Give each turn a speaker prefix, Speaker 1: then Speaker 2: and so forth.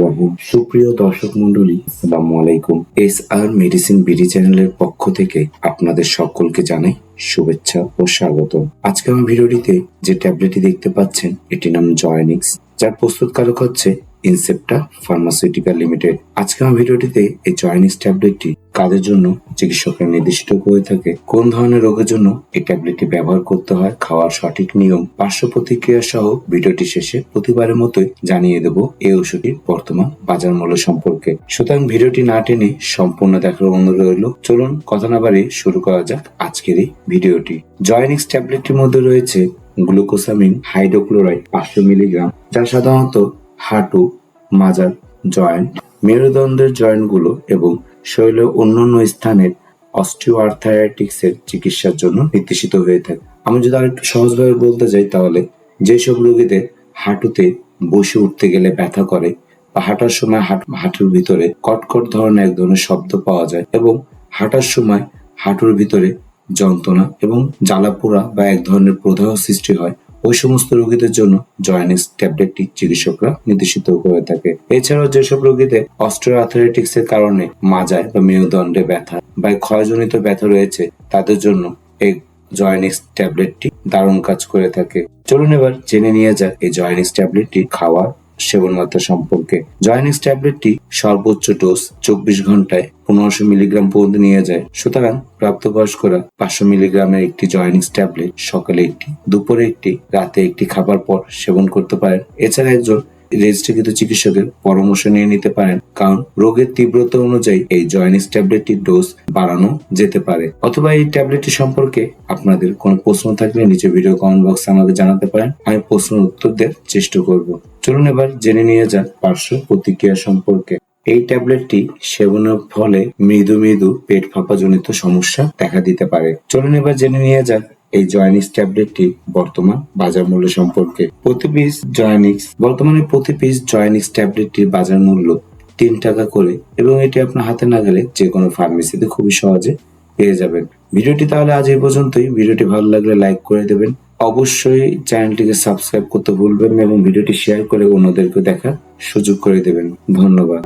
Speaker 1: রহিম। সুপ্রিয় দর্শক মন্ডলী আসসালামু আলাইকুম। এস আর মেডিসিন বিডি চ্যানেলের পক্ষ থেকে আপনাদের সকলকে জানাই শুভেচ্ছা ও স্বাগত। আজকে আমার ভিডিওটিতে যে ট্যাবলেটটি দেখতে পাচ্ছেন, এটির নাম জয়নিক্স, যার প্রস্তুতকারক হচ্ছে ইনসেপ্টা ফার্মাসিউটিক্যাল লিমিটেড। আজকে আমার ভিডিওটিতে এই জয়নিক্স ট্যাবলেটটি কাদের জন্য? চিকিৎসকরা নির্দেশিত করে থাকে কোন ধরনের রোগের জন্য এই ট্যাবলেটটি ব্যবহার করতে হয়, খাওয়ার সঠিক নিয়ম, পার্শ্ব প্রতিক্রিয়া সহ ভিডিওটি শেষে প্রতিবারের মতোই জানিয়ে দেব এই ওষুধটির বর্তমান বাজার মূল্য সম্পর্কে। সুতরাং ভিডিওটি না টেনে সম্পূর্ণ দেখার অনুরোধ রইল। চলুন কথা না বাড়িয়ে শুরু করা যাক আজকের এই ভিডিওটি। জয়নিক্স ট্যাবলেটটির মধ্যে রয়েছে গ্লুকোসামিন, হাইড্রোক্লোরাইড পাঁচশো মিলিগ্রাম, যা সাধারণত হাঁটু, মাজার, জয়েন্ট, মেরুদণ্ডের জয়েন্টগুলো এবং শরীরের অন্যান্য স্থানের অস্টিওআর্থাইটিক্সের চিকিৎসার জন্য নির্দেশিত হয়ে থাকে। আমি যদি আরেকটু সহজভাবে বলতে যাই তাহলে, যেসব রোগীদের হাঁটুতে বসে উঠতে গেলে ব্যথা করে বা হাঁটার সময় হাঁটু, হাঁটুর ভিতরে কটকট ধরনের এক ধরনের শব্দ পাওয়া যায় এবং হাঁটার সময় হাঁটুর ভিতরে যন্ত্রণা এবং জ্বালাপোড়া বা এক ধরনের প্রদাহ সৃষ্টি হয় ওই সমস্ত রোগীদের জন্য জয়নিক্স ট্যাবলেটটি চিকিৎসকরা নির্দেশিত করে থাকে। এছাড়াও যেসব রোগীদের অস্ট্রোআথলেটিক্স এর কারণে মাজায় বা মেরুদণ্ডে ব্যথা বা ক্ষয়জনিত ব্যথা রয়েছে, তাদের জন্য এই জয়নিক্স ট্যাবলেটটি দারুণ কাজ করে থাকে। চলুন এবার জেনে নিয়ে যাক এই জয়নিক্স ট্যাবলেটটি খাওয়ার সেবন মাত্রা সম্পর্কে। জয়নিক্স ট্যাবলেটটি সর্বোচ্চ ডোজ চব্বিশ ঘন্টায় পনেরোশো মিলিগ্রাম পর্যন্ত নিয়ে যায়। সুতরাং প্রাপ্তবয়স্করা পাঁচশো মিলিগ্রামের একটি জয়নিক্স ট্যাবলেট সকালে একটি, দুপুরে একটি, রাতে একটি খাবার পর সেবন করতে পারেন। এছাড়া একজন রেজিস্ট্রিকৃত চিকিৎসকের পরামর্শ নিয়ে নিতে পারেন, কারণ রোগের তীব্রতা অনুযায়ী এই জয়নিক্স ট্যাবলেটটির ডোজ বাড়ানো যেতে পারে। অথবা এই ট্যাবলেটটি সম্পর্কে আপনাদের কোনো প্রশ্ন থাকলে নিচে ভিডিও কমেন্ট বক্সে আমাকে জানাতে পারেন। আমি প্রশ্নের উত্তর দেওয়ার চেষ্টা করব। চলুন এবার জেনে নিয়ে যাক পার্শ্ব প্রতিক্রিয়া সম্পর্কে। এই ট্যাবলেটটি সেবনের ফলে মৃদু মৃদু পেট ফাঁপাজনিত সমস্যা দেখা দিতে পারে। চলুন এবার জেনে নিয়ে যাক এই জয়নিক্স ট্যাবলেটটি বর্তমান বাজার মূল্য সম্পর্কে। প্রতি পিস জয়নিক্স বর্তমানে প্রতি পিস জয়নিক্স ট্যাবলেটটির বাজার মূল্য তিন টাকা করে এবং এটি আপনার হাতে না গেলে যে কোনো ফার্মেসিতে খুবই সহজে পেয়ে যাবেন। ভিডিওটি তাহলে আজ এই পর্যন্তই। ভিডিওটি ভালো লাগলে লাইক করে দেবেন অবশ্যই চ্যানেলটিকে সাবস্ক্রাইব করতে ভুলবেন না এবং ভিডিওটি শেয়ার করে অন্যদেরকে দেখার সুযোগ করে দেবেন। ধন্যবাদ।